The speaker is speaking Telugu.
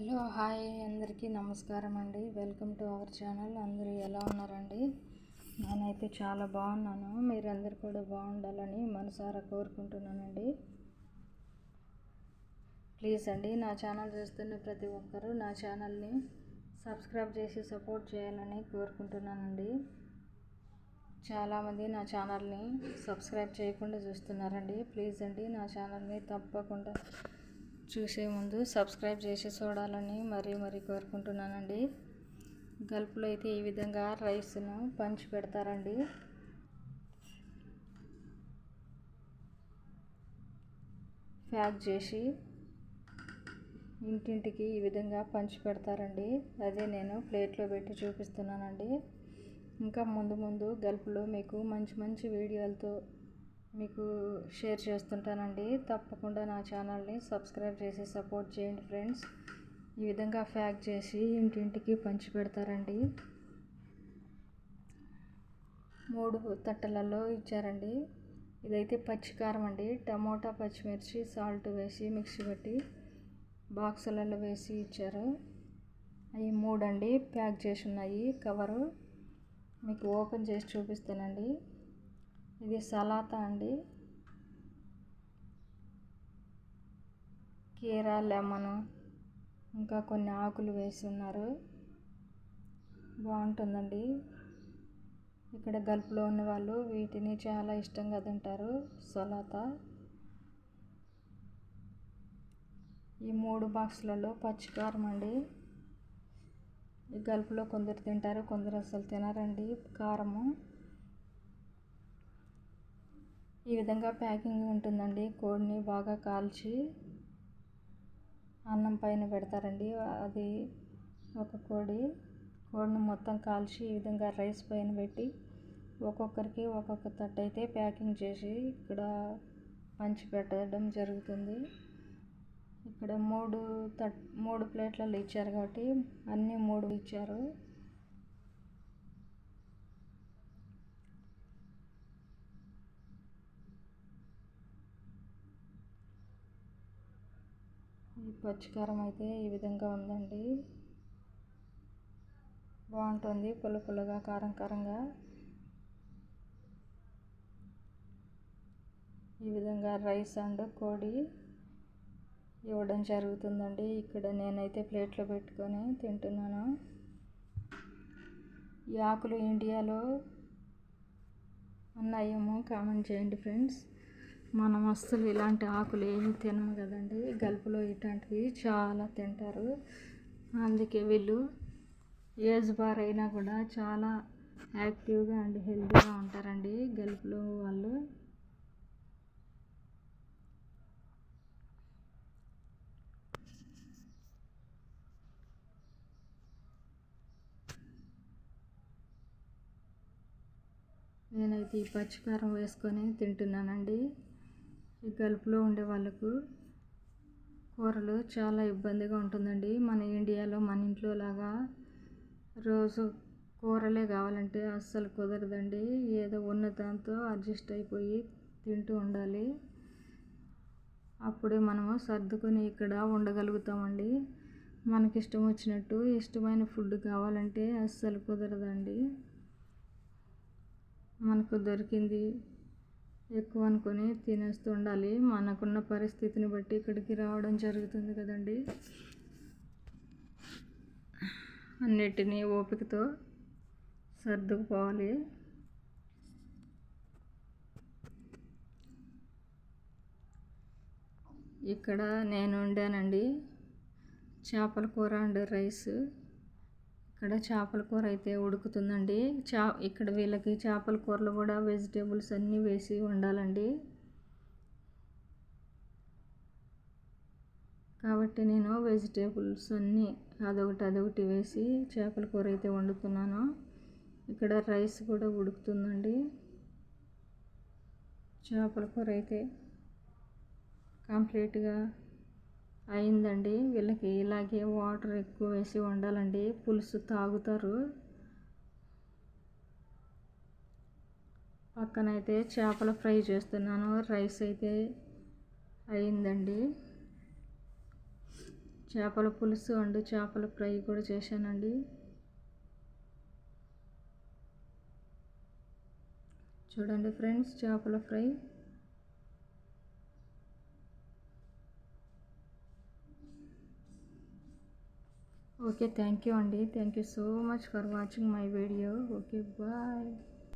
హలో హాయ్ అందరికీ నమస్కారం అండి. Welcome to our channel. అందరూ ఎలా ఉన్నారండి? నేనైతే చాలా బాగున్నాను. మీరందరూ కూడా బాగుండాలని మనసారా కోరుకుంటున్నానండి. ప్లీజ్ అండి నా ఛానల్ చూస్తున్న ప్రతి ఒక్కరూ నా ఛానల్ని సబ్స్క్రైబ్ చేసి సపోర్ట్ చేయాలని కోరుకుంటున్నానండి. చాలామంది నా ఛానల్ని సబ్స్క్రైబ్ చేయకుండా చూస్తున్నారండి. ప్లీజ్ అండి నా ఛానల్ని తప్పకుండా చూసే ముందు సబ్స్క్రైబ్ చేసి చూడాలని మరీ మరీ కోరుకుంటున్నానండి. గల్పులో అయితే ఈ విధంగా రైస్ను పంచి పెడతారండి. ప్యాక్ చేసి ఇంటింటికి ఈ విధంగా పంచి పెడతారండి. అదే నేను ప్లేట్లో పెట్టి చూపిస్తున్నానండి. ఇంకా ముందు ముందు గల్పులో మీకు మంచి మంచి వీడియోలతో మీకు షేర్ చేస్తుంటానండి. తప్పకుండా నా ఛానల్ని సబ్స్క్రైబ్ చేసి సపోర్ట్ చేయండి ఫ్రెండ్స్. ఈ విధంగా ప్యాక్ చేసి ఇంటింటికి పంచి పెడతారండి. మూడు తట్టలలో ఇచ్చారండి. ఇదైతే పచ్చికారం అండి. టమోటా పచ్చిమిర్చి సాల్ట్ వేసి మిక్సీ పట్టి బాక్సులలో వేసి ఇచ్చారు. అవి మూడండి ప్యాక్ చేసి ఉన్నాయి. కవరు మీకు ఓపెన్ చేసి చూపిస్తానండి. ఇది సలాతా అండి. కీరా లెమన్ ఇంకా కొన్ని ఆకులు వేసి ఉన్నారు. బాగుంటుందండి. ఇక్కడ గల్పులో ఉన్న వాళ్ళు వీటిని చాలా ఇష్టంగా తింటారు సలాతా. ఈ మూడు బాక్సులలో పచ్చికారం అండి. ఈ గల్పులో కొందరు తింటారు కొందరు అసలు తినరండి కారము. ఈ విధంగా ప్యాకింగ్ ఉంటుందండి. కోడిని బాగా కాల్చి అన్నం పైన పెడతారండి. అది ఒక కోడి కోడిని మొత్తం కాల్చి ఈ విధంగా రైస్ పైన పెట్టి ఒక్కొక్కరికి ఒక్కొక్క తట్టు అయితే ప్యాకింగ్ చేసి ఇక్కడ పంచి పెట్టడం జరుగుతుంది. ఇక్కడ మూడు తట్ మూడు ప్లేట్లలో ఇచ్చారు కాబట్టి అన్నీ మూడు ఇచ్చారు. పచ్చికారం అయితే ఈ విధంగా ఉందండి. బాగుంటుంది పుల్ల పుల్లగా కారం కారంగా. ఈ విధంగా రైస్ అండ్ కోడి ఇవ్వడం జరుగుతుందండి. ఇక్కడ నేనైతే ప్లేట్లో పెట్టుకొని తింటున్నాను. ఈ ఆకులు ఇండియాలో ఉన్నాయేమో కామెంట్ చేయండి ఫ్రెండ్స్. మనం అస్సలు ఇలాంటి ఆకులు ఏమి తినము కదండి. గల్పులో ఇట్లాంటివి చాలా తింటారు. అందుకే వీళ్ళు ఏజ్ బార్ అయినా కూడా చాలా యాక్టివ్గా అండ్ హెల్తీగా ఉంటారండి గల్పులో వాళ్ళు. నేనైతే ఈ పచ్చికారం వేసుకొని తింటున్నానండి. ఈ గల్ఫ్లో ఉండే వాళ్ళకు కూరలు చాలా ఇబ్బందిగా ఉంటుందండి. మన ఇండియాలో మన ఇంట్లో లాగా రోజు కూరలే కావాలంటే అస్సలు కుదరదండి. ఏదో ఉన్న దాంతో అడ్జస్ట్ అయిపోయి తింటూ ఉండాలి. అప్పుడే మనము సర్దుకొని ఇక్కడ ఉండగలుగుతామండి. మనకి ఇష్టం వచ్చినట్టు ఇష్టమైన ఫుడ్ కావాలంటే అస్సలు కుదరదండి. మనకు దొరికింది ఎక్కువ అనుకొని తినేస్తూ ఉండాలి. మనకున్న పరిస్థితిని బట్టి ఇక్కడికి రావడం జరుగుతుంది కదండి. అన్నిటినీ ఓపికతో సర్దుకుపోవాలి. ఇక్కడ నేను వండానండి చేపల కూర అండ్ రైస్. ఇక్కడ చేపల కూర అయితే ఉడుకుతుందండి. చా ఇక్కడ వీళ్ళకి చేపల కూరలో కూడా వెజిటేబుల్స్ అన్నీ వేసి వండాలండి. కాబట్టి నేను వెజిటేబుల్స్ అన్నీ అదొకటి అదొకటి వేసి చేపల కూర అయితే వండుతున్నాను. ఇక్కడ రైస్ కూడా ఉడుకుతుందండి. చేపల కూర అయితే కంప్లీట్గా అయిందండి. వీళ్ళకి ఇలాగే వాటర్ ఎక్కువ వేసి వండాలండి. పులుసు తాగుతారు. పక్కనైతే చేపల ఫ్రై చేస్తున్నాను. రైస్ అయితే అయిందండి. చేపల పులుసు అండ్ చేపల ఫ్రై కూడా చేశానండి. చూడండి ఫ్రెండ్స్ చేపల ఫ్రై. ఓకే థ్యాంక్ యూ అండి. Thank you so much for watching my video okay bye